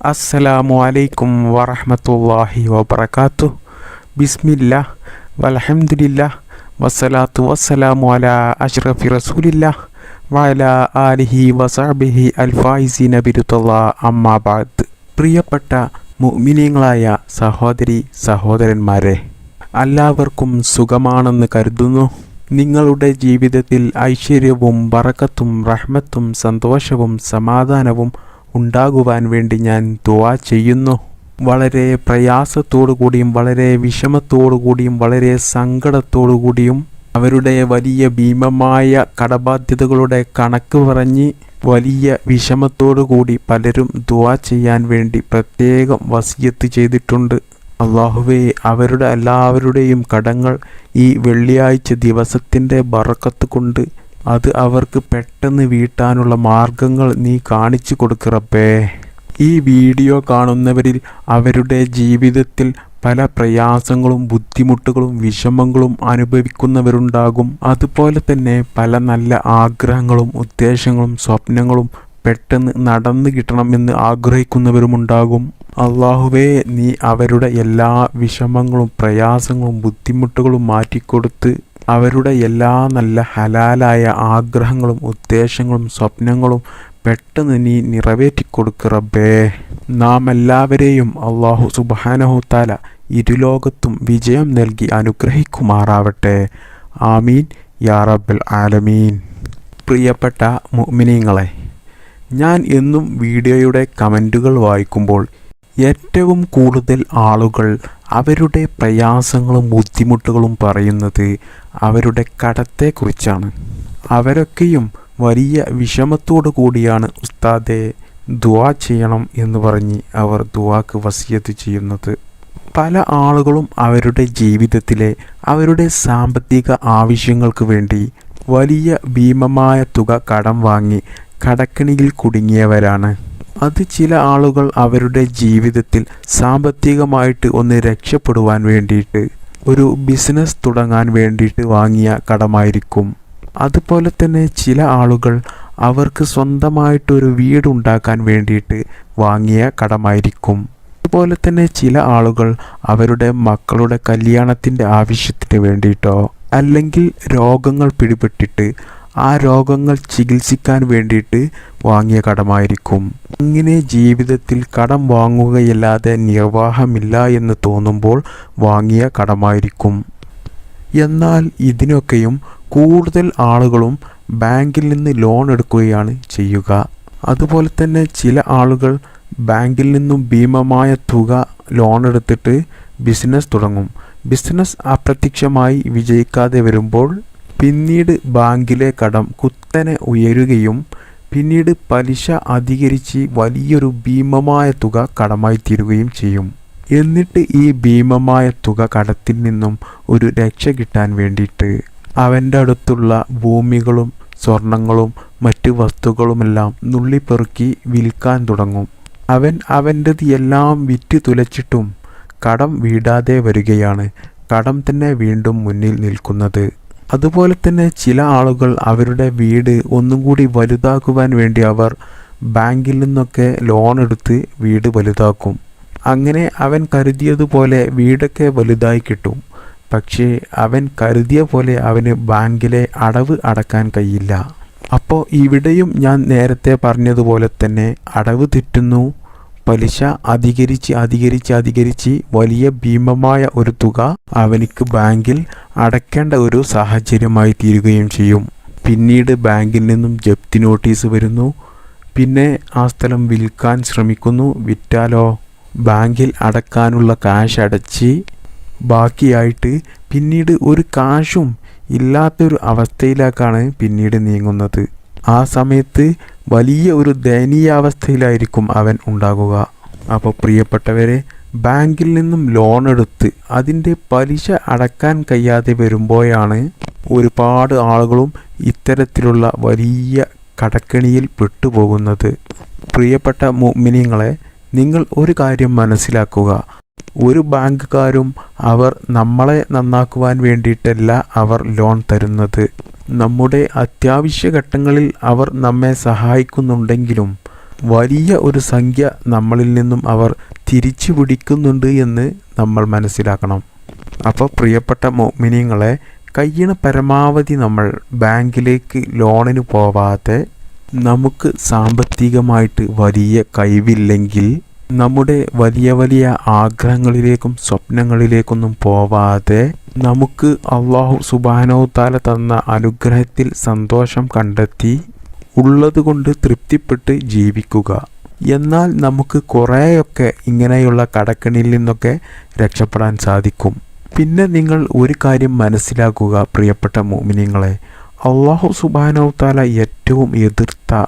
അസ്സലാമു അലൈക്കും വറഹമത്തല്ലാഹി വബർക്കാത്തു ബിസ്മില്ല വലഹമുല്ല വസ്സലാത്തു വസ്സലാമു അല അഷ്റഫി റസൂലില്ല വല ആലിഹി വസാബിഹി അൽഫായിസി നബിരുത്തുള്ള അമ്മാബാദ് പ്രിയപ്പെട്ട മുഅ്മിനീങ്ങളായ സഹോദരി സഹോദരന്മാരെ എല്ലാവർക്കും സുഖമാണെന്ന് കരുതുന്നു. നിങ്ങളുടെ ജീവിതത്തിൽ ഐശ്വര്യവും ബറക്കത്തും റഹ്മത്തും സന്തോഷവും സമാധാനവും ഉണ്ടാകുവാൻ വേണ്ടി ഞാൻ ദുവാ ചെയ്യുന്നു. വളരെ പ്രയാസത്തോടു കൂടിയും വളരെ വിഷമത്തോടു കൂടിയും വളരെ സങ്കടത്തോടു കൂടിയും അവരുടെ വലിയ ഭീമമായ കടബാധ്യതകളുടെ കണക്ക് പറഞ്ഞ് വലിയ വിഷമത്തോടു കൂടി പലരും ദുവാ ചെയ്യാൻ വേണ്ടി പ്രത്യേകം വസിയത്ത് ചെയ്തിട്ടുണ്ട്. അള്ളാഹുവെ അവരുടെ എല്ലാവരുടെയും കടങ്ങൾ ഈ വെള്ളിയാഴ്ച ദിവസത്തിന്റെ ബറക്കത്ത് കൊണ്ട് അത് അവർക്ക് പെട്ടെന്ന് വീട്ടാനുള്ള മാർഗങ്ങൾ നീ കാണിച്ചു കൊടുക്കറപ്പേ ഈ വീഡിയോ കാണുന്നവരിൽ അവരുടെ ജീവിതത്തിൽ പല പ്രയാസങ്ങളും ബുദ്ധിമുട്ടുകളും വിഷമങ്ങളും അനുഭവിക്കുന്നവരുണ്ടാകും. അതുപോലെ തന്നെ പല നല്ല ആഗ്രഹങ്ങളും ഉദ്ദേശങ്ങളും സ്വപ്നങ്ങളും പെട്ടെന്ന് നടന്നു കിട്ടണമെന്ന് ആഗ്രഹിക്കുന്നവരുമുണ്ടാകും. അള്ളാഹുവേ നീ അവരുടെ എല്ലാ വിഷമങ്ങളും പ്രയാസങ്ങളും ബുദ്ധിമുട്ടുകളും മാറ്റിക്കൊടുത്ത് അവരുടെ എല്ലാ നല്ല ഹലാലായ ആഗ്രഹങ്ങളും ഉദ്ദേശങ്ങളും സ്വപ്നങ്ങളും പെട്ടെന്ന് നീ നിറവേറ്റിക്കൊടുക്ക് റബ്ബേ. നാം എല്ലാവരെയും അള്ളാഹു സുബാനഹുത്താല ഇരുലോകത്തും വിജയം നൽകി അനുഗ്രഹിക്കുമാറാവട്ടെ. ആമീൻ. യാ റബ്ബൽ ആലമീൻ. പ്രിയപ്പെട്ട മുഅ്മിനീങ്ങളെ ഞാൻ എന്നും വീഡിയോയുടെ കമന്റുകൾ വായിക്കുമ്പോൾ ഏറ്റവും കൂടുതൽ ആളുകൾ അവരുടെ പ്രയാസങ്ങളും ബുദ്ധിമുട്ടുകളും പറയുന്നത് അവരുടെ കടത്തെക്കുറിച്ചാണ്. അവരൊക്കെയും വലിയ വിഷമത്തോടു കൂടിയാണ് ഉസ്താദെ ദുവാ ചെയ്യണം എന്ന് പറഞ്ഞ് അവർ ദുവാക്ക് വസിയത്ത് ചെയ്യുന്നത്. പല ആളുകളും അവരുടെ ജീവിതത്തിലെ അവരുടെ സാമ്പത്തിക ആവശ്യങ്ങൾക്ക് വേണ്ടി വലിയ ഭീമമായ തുക കടം വാങ്ങി കടക്കണിയിൽ കുടുങ്ങിയവരാണ്. അത് ചില ആളുകൾ അവരുടെ ജീവിതത്തിൽ സാമ്പത്തികമായിട്ട് ഒന്ന് രക്ഷപ്പെടുവാൻ വേണ്ടിയിട്ട് ഒരു ബിസിനസ് തുടങ്ങാൻ വേണ്ടിയിട്ട് വാങ്ങിയ കടമായിരിക്കും. അതുപോലെ തന്നെ ചില ആളുകൾ അവർക്ക് സ്വന്തമായിട്ടൊരു വീടുണ്ടാക്കാൻ വേണ്ടിയിട്ട് വാങ്ങിയ കടമായിരിക്കും. അതുപോലെ തന്നെ ചില ആളുകൾ അവരുടെ മക്കളുടെ കല്യാണത്തിന്റെ ആവശ്യത്തിന് വേണ്ടിയിട്ടോ അല്ലെങ്കിൽ രോഗങ്ങൾ പിടിപെട്ടിട്ട് ആ രോഗങ്ങൾ ചികിത്സിക്കാൻ വേണ്ടിയിട്ട് വാങ്ങിയ കടമായിരിക്കും. ഇങ്ങനെ ജീവിതത്തിൽ കടം വാങ്ങുകയല്ലാതെ നിർവാഹമില്ല എന്ന് തോന്നുമ്പോൾ വാങ്ങിയ കടമായിരിക്കും. എന്നാൽ ഇതിനൊക്കെയും കൂടുതൽ ആളുകളും ബാങ്കിൽ നിന്ന് ലോൺ എടുക്കുകയാണ് ചെയ്യുക. അതുപോലെ തന്നെ ചില ആളുകൾ ബാങ്കിൽ നിന്നും ഭീമമായ തുക ലോൺ എടുത്തിട്ട് ബിസിനസ് തുടങ്ങും. ബിസിനസ് അപ്രത്യക്ഷമായി വിജയിക്കാതെ വരുമ്പോൾ പിന്നീട് ബാങ്കിലെ കടം കുത്തനെ ഉയരുകയും പിന്നീട് പലിശ അധികരിച്ച് വലിയൊരു ഭീമമായ തുക കടമായി തീരുകയും ചെയ്യും. എന്നിട്ട് ഈ ഭീമമായ തുക കടത്തിൽ നിന്നും ഒരു രക്ഷ കിട്ടാൻ വേണ്ടിയിട്ട് അവന്റെ അടുത്തുള്ള ഭൂമികളും സ്വർണങ്ങളും മറ്റു വസ്തുക്കളുമെല്ലാം നുള്ളിപ്പെറുക്കി വിൽക്കാൻ തുടങ്ങും. അവൻ അവന്റെത് എല്ലാം വിറ്റ് തുലച്ചിട്ടും കടം വീടാതെ വരികയാണ്. കടം തന്നെ വീണ്ടും മുന്നിൽ നിൽക്കുന്നത്. അതുപോലെ തന്നെ ചില ആളുകൾ അവരുടെ വീട് ഒന്നും കൂടി വലുതാക്കുവാൻ വേണ്ടി അവർ ബാങ്കിൽ നിന്നൊക്കെ ലോൺ എടുത്ത് വീട് വലുതാക്കും. അങ്ങനെ അവൻ കരുതിയതുപോലെ വീടൊക്കെ വലുതായി കിട്ടും. പക്ഷേ അവൻ കരുതിയ പോലെ അവന് ബാങ്കിലെ അടവ് അടക്കാൻ കഴിയില്ല. അപ്പോൾ ഇവിടെയും ഞാൻ നേരത്തെ പറഞ്ഞതുപോലെ തന്നെ അടവ് തെറ്റുന്നു പലിശ അധികരിച്ച് അധികരിച്ച് അധികരിച്ച് വലിയ ഭീമമായ ഒരു തുക അവനിക്ക് ബാങ്കിൽ അടയ്ക്കേണ്ട ഒരു സാഹചര്യമായി തീരുകയും ചെയ്യും. പിന്നീട് ബാങ്കിൽ നിന്നും ജപ്തി നോട്ടീസ് വരുന്നു. പിന്നെ ആ സ്ഥലം വിൽക്കാൻ ശ്രമിക്കുന്നു. വിറ്റാലോ? ബാങ്കിൽ അടക്കാനുള്ള കാശ് അടച്ച് ബാക്കിയായിട്ട് പിന്നീട് ഒരു കാശും ഇല്ലാത്തൊരു അവസ്ഥയിലേക്കാണ് പിന്നീട് നീങ്ങുന്നത്. ആ സമയത്ത് വലിയ ഒരു ദയനീയാവസ്ഥയിലായിരിക്കും അവൻ ഉണ്ടാകുക. അപ്പോൾ പ്രിയപ്പെട്ടവരെ ബാങ്കിൽ നിന്നും ലോൺ എടുത്ത് അതിന്റെ പലിശ അടക്കാൻ കഴിയാതെ വരുമ്പോഴാണ് ഒരുപാട് ആളുകളും ഇത്തരത്തിലുള്ള വലിയ കടക്കണിയിൽ പെട്ടുപോകുന്നത്. പ്രിയപ്പെട്ട മിനിങ്ങളെ നിങ്ങൾ ഒരു കാര്യം മനസ്സിലാക്കുക. ഒരു ബാങ്കുകാരും അവർ നമ്മളെ നന്നാക്കുവാൻ വേണ്ടിയിട്ടല്ല അവർ ലോൺ തരുന്നത്. നമ്മുടെ അത്യാവശ്യ ഘട്ടങ്ങളിൽ അവർ നമ്മെ സഹായിക്കുന്നുണ്ടെങ്കിലും വലിയ ഒരു സംഖ്യ നമ്മളിൽ നിന്നും അവർ തിരിച്ചു പിടിക്കുന്നുണ്ട് എന്ന് നമ്മൾ മനസ്സിലാക്കണം. അപ്പോൾ പ്രിയപ്പെട്ട മോമിനിയങ്ങളെ കഴിയണ പരമാവധി നമ്മൾ ബാങ്കിലേക്ക് ലോണിന് പോവാതെ നമുക്ക് സാമ്പത്തികമായിട്ട് വലിയ കഴിവില്ലെങ്കിൽ നമ്മുടെ വലിയ വലിയ ആഗ്രഹങ്ങളിലേക്കും സ്വപ്നങ്ങളിലേക്കൊന്നും പോവാതെ നമുക്ക് അള്ളാഹു സുബാനോ താല തന്ന അനുഗ്രഹത്തിൽ സന്തോഷം കണ്ടെത്തി ഉള്ളതുകൊണ്ട് തൃപ്തിപ്പെട്ട് ജീവിക്കുക. എന്നാൽ നമുക്ക് കുറേയൊക്കെ ഇങ്ങനെയുള്ള കടക്കണിയിൽ നിന്നൊക്കെ രക്ഷപ്പെടാൻ സാധിക്കും. പിന്നെ നിങ്ങൾ ഒരു കാര്യം മനസ്സിലാക്കുക പ്രിയപ്പെട്ട മോമിനിയങ്ങളെ അള്ളാഹു സുബാനോ താല ഏറ്റവും എതിർത്ത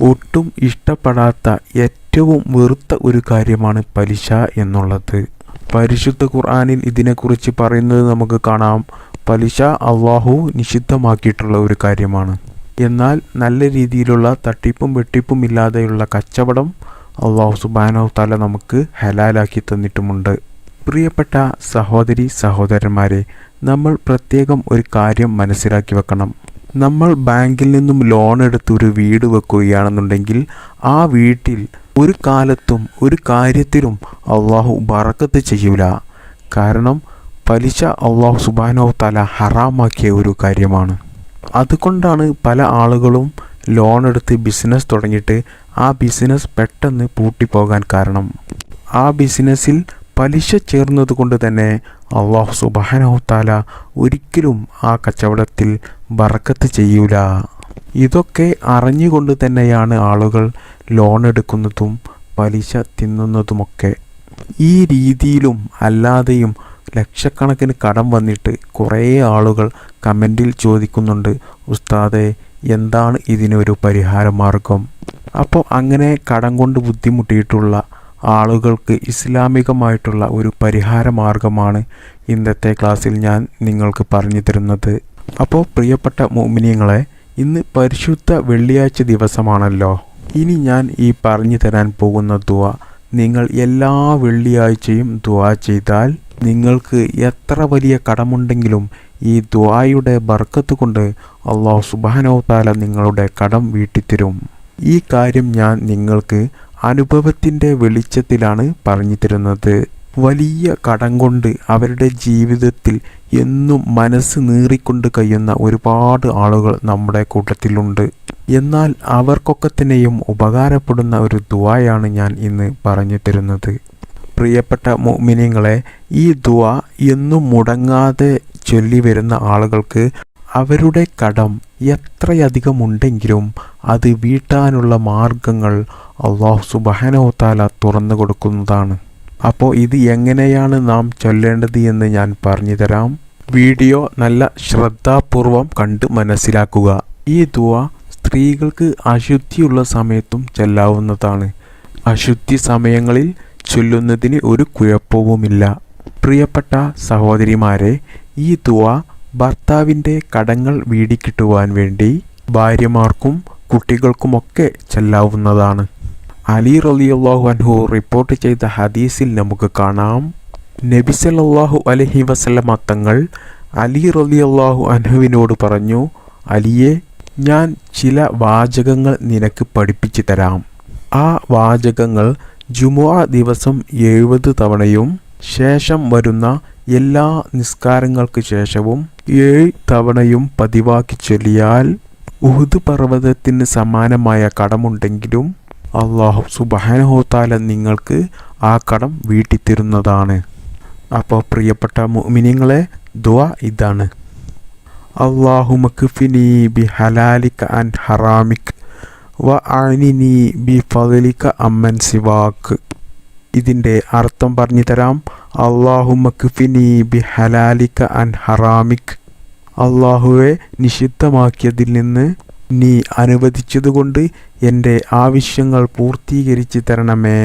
ഒട്ടും ഇഷ്ടപ്പെടാത്ത ഏറ്റവും വെറുത്ത ഒരു കാര്യമാണ് പലിശ എന്നുള്ളത്. പരിശുദ്ധ ഖുർആാനിൽ ഇതിനെക്കുറിച്ച് പറയുന്നത് നമുക്ക് കാണാം. പലിശ അള്ളാഹു നിഷിദ്ധമാക്കിയിട്ടുള്ള ഒരു കാര്യമാണ്. എന്നാൽ നല്ല രീതിയിലുള്ള തട്ടിപ്പും വെട്ടിപ്പും ഇല്ലാതെയുള്ള കച്ചവടം അള്ളാഹു സുബാനോ താല നമുക്ക് ഹലാലാക്കി തന്നിട്ടുമുണ്ട്. പ്രിയപ്പെട്ട സഹോദരി സഹോദരന്മാരെ നമ്മൾ പ്രത്യേകം ഒരു കാര്യം മനസ്സിലാക്കി വെക്കണം. നമ്മൾ ബാങ്കിൽ നിന്നും ലോൺ എടുത്ത് ഒരു വീട് വെക്കുകയാണെന്നുണ്ടെങ്കിൽ ആ വീട്ടിൽ ഒരു കാലത്തും ഒരു കാര്യത്തിലും അള്ളാഹു ബറക്കത്ത് ചെയ്യൂല. കാരണം പലിശ അള്ളാഹു സുബാനോ തല ഹറാമാക്കിയ ഒരു കാര്യമാണ്. അതുകൊണ്ടാണ് പല ആളുകളും ലോൺ എടുത്ത് ബിസിനസ് തുടങ്ങിയിട്ട് ആ ബിസിനസ് പെട്ടെന്ന് പൂട്ടിപ്പോകാൻ കാരണം. ആ ബിസിനസ്സിൽ പലിശ ചേർന്നത് കൊണ്ട് തന്നെ അള്ളാഹു സുബാനോ തല ഒരിക്കലും ആ കച്ചവടത്തിൽ ബറക്കത്ത് ചെയ്യൂല. ഇതൊക്കെ അറിഞ്ഞുകൊണ്ട് തന്നെയാണ് ആളുകൾ ലോൺ എടുക്കുന്നതും പലിശ തിന്നുന്നതുമൊക്കെ. ഈ രീതിയിലും അല്ലാതെയും ലക്ഷക്കണക്കിന് കടം വന്നിട്ട് കുറേ ആളുകൾ കമന്റിൽ ചോദിക്കുന്നുണ്ട് ഉസ്താദെ എന്താണ് ഇതിനൊരു പരിഹാരമാർഗം? അപ്പോൾ അങ്ങനെ കടം കൊണ്ട് ബുദ്ധിമുട്ടിയിട്ടുള്ള ആളുകൾക്ക് ഇസ്ലാമികമായിട്ടുള്ള ഒരു പരിഹാര മാർഗമാണ് ഇന്നത്തെ ക്ലാസ്സിൽ ഞാൻ നിങ്ങൾക്ക് പറഞ്ഞു തരുന്നത്. അപ്പോൾ പ്രിയപ്പെട്ട മോമിനിയങ്ങളെ ഇന്ന് പരിശുദ്ധ വെള്ളിയാഴ്ച ദിവസമാണല്ലോ. ഇനി ഞാൻ ഈ പറഞ്ഞു തരാൻ പോകുന്ന ദുവ നിങ്ങൾ എല്ലാ വെള്ളിയാഴ്ചയും ദുവ ചെയ്താൽ നിങ്ങൾക്ക് എത്ര വലിയ കടമുണ്ടെങ്കിലും ഈ ദ്വായുടെ ബർക്കത്ത് കൊണ്ട് അള്ളാഹു സുബാനോ താല നിങ്ങളുടെ കടം വീട്ടിത്തരും. ഈ കാര്യം ഞാൻ നിങ്ങൾക്ക് അനുഭവത്തിന്റെ വെളിച്ചത്തിലാണ് പറഞ്ഞു തരുന്നത്. വലിയ കടം കൊണ്ട് അവരുടെ ജീവിതത്തിൽ എന്നും മനസ്സ് നീറിക്കൊണ്ട് കഴിയുന്ന ഒരുപാട് ആളുകൾ നമ്മുടെ കൂട്ടത്തിലുണ്ട്. എന്നാൽ അവർക്കൊക്കെ തന്നെയും ഉപകാരപ്പെടുന്ന ഒരു ദുവായാണ് ഞാൻ ഇന്ന് പറഞ്ഞു തരുന്നത്. പ്രിയപ്പെട്ട മോമിനിയങ്ങളെ ഈ ദുവ എന്നും മുടങ്ങാതെ ചൊല്ലി വരുന്ന ആളുകൾക്ക് അവരുടെ കടം എത്രയധികം ഉണ്ടെങ്കിലും അത് വീട്ടാനുള്ള മാർഗങ്ങൾ അള്ളാഹു സുബാനോത്താല തുറന്നു കൊടുക്കുന്നതാണ്. അപ്പോൾ ഇത് എങ്ങനെയാണ് നാം ചൊല്ലേണ്ടത് എന്ന് ഞാൻ പറഞ്ഞു തരാം. വീഡിയോ നല്ല ശ്രദ്ധാപൂർവം കണ്ട് മനസ്സിലാക്കുക. ഈ ദുവ സ്ത്രീകൾക്ക് അശുദ്ധിയുള്ള സമയത്തും ചെല്ലാവുന്നതാണ്. അശുദ്ധി സമയങ്ങളിൽ ചൊല്ലുന്നതിന് ഒരു കുഴപ്പവുമില്ല. പ്രിയപ്പെട്ട സഹോദരിമാരെ ഈ ദുവ ഭർത്താവിന്റെ കടങ്ങൾ വീടിക്കിട്ടുവാൻ വേണ്ടി ഭാര്യമാർക്കും കുട്ടികൾക്കുമൊക്കെ ചെല്ലാവുന്നതാണ്. അലി റലിയുള്ളാഹു അൻഹു റിപ്പോർട്ട് ചെയ്ത ഹദീസിൽ നമുക്ക് കാണാം. നബി സല്ലല്ലാഹു അലഹി വസല്ലമ തങ്ങൾ അലി റലിയുള്ളാഹു അൻഹുവിനോട് പറഞ്ഞു അലിയെ ഞാൻ ചില വാചകങ്ങൾ നിനക്ക് പഠിപ്പിച്ചു തരാം. ആ വാചകങ്ങൾ ജുമുഅ ദിവസം എഴുപത് തവണയും ശേഷം വരുന്ന എല്ലാ നിസ്കാരങ്ങൾക്ക് ശേഷവും ഏഴ് തവണയും പതിവാക്കി ചൊല്ലിയാൽ ഉഹുദ് പർവതത്തിന് സമാനമായ കടമുണ്ടെങ്കിലും അള്ളാഹു സുബാനഹോത്താല നിങ്ങൾക്ക് ആ കടം വീട്ടിത്തരുന്നതാണ്. അപ്പോൾ പ്രിയപ്പെട്ട മുഅ്മിനീങ്ങളെ ദുആ ഇതാണ്. അള്ളാഹു മക്ഫിനി ബി ഹലാലിക അൻ ഹറാമിക് വ അനിനി ബി ഫലിക അമ്മൻ സിവാക്ക് ഇതിന്റെ അർത്ഥം പറഞ്ഞു തരാം. അള്ളാഹു മക്ഫിനി ബി ഹലാലിക അൻ ഹറാമിക്. അള്ളാഹുവെ നിഷിദ്ധമാക്കിയതിൽ നിന്ന് നീ അനുവദിച്ചതുകൊണ്ട് എന്റെ ആവശ്യങ്ങൾ പൂർത്തീകരിച്ച് തരണമേ.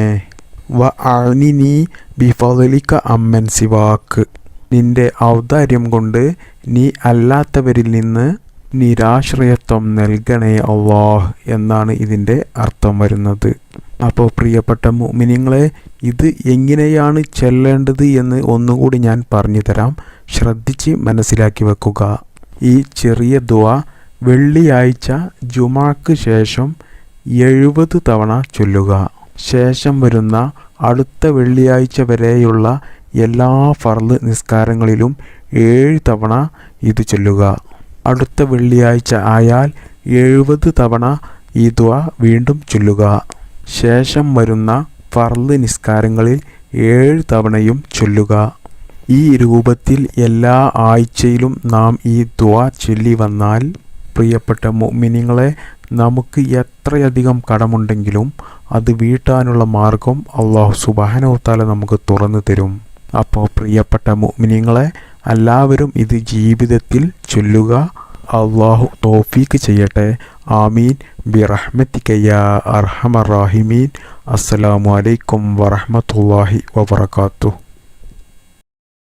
വ അണിനി ബിഫലിക്ക അമ്മൻ സിവാക്ക്. നിന്റെ ഔദാര്യം കൊണ്ട് നീ അല്ലാത്തവരിൽ നിന്ന് നിരാശ്രയത്വം നൽകണേ അള്ളാഹ് എന്നാണ് ഇതിന്റെ അർത്ഥം വരുന്നത്. അപ്പോൾ പ്രിയപ്പെട്ട മുമിനിങ്ങളെ ഇത് എങ്ങനെയാണ് ചെല്ലേണ്ടത് എന്ന് ഒന്നുകൂടി ഞാൻ പറഞ്ഞു തരാം. ശ്രദ്ധിച്ച് മനസ്സിലാക്കി വെക്കുക. ഈ ചെറിയ ദുവ വെള്ളിയാഴ്ച ജുമാക്ക് ശേഷം എഴുപത് തവണ ചൊല്ലുക. ശേഷം വരുന്ന അടുത്ത വെള്ളിയാഴ്ച വരെയുള്ള എല്ലാ ഫർൾ നിസ്കാരങ്ങളിലും ഏഴ് തവണ ഇത് ചൊല്ലുക. അടുത്ത വെള്ളിയാഴ്ച ആയാൽ എഴുപത് തവണ ഈ ദ്വ വീണ്ടും ചൊല്ലുക. ശേഷം വരുന്ന ഫർൾ നിസ്കാരങ്ങളിൽ ഏഴ് തവണയും ചൊല്ലുക. ഈ രൂപത്തിൽ എല്ലാ ആഴ്ചയിലും നാം ഈ ദ്വ ചൊല്ലി വന്നാൽ പ്രിയപ്പെട്ട മുഅ്മിനീങ്ങളെ നമുക്ക് എത്രയധികം കടമുണ്ടെങ്കിലും അത് വീട്ടാനുള്ള മാർഗം അള്ളാഹു സുബ്ഹാനഹു തആല നമുക്ക് തുറന്നു തരും. അപ്പോൾ പ്രിയപ്പെട്ട മുഅ്മിനീങ്ങളെ എല്ലാവരും ഇത് ജീവിതത്തിൽ ചൊല്ലുക. അള്ളാഹു തോഫീക്ക് ചെയ്യട്ടെ. ആമീൻ. ബി യാ അർഹമർ റാഹിമീൻ. അസ്സലാമു അലൈക്കും വറഹ്മത്തുള്ളാഹി വബറകാതുഹു.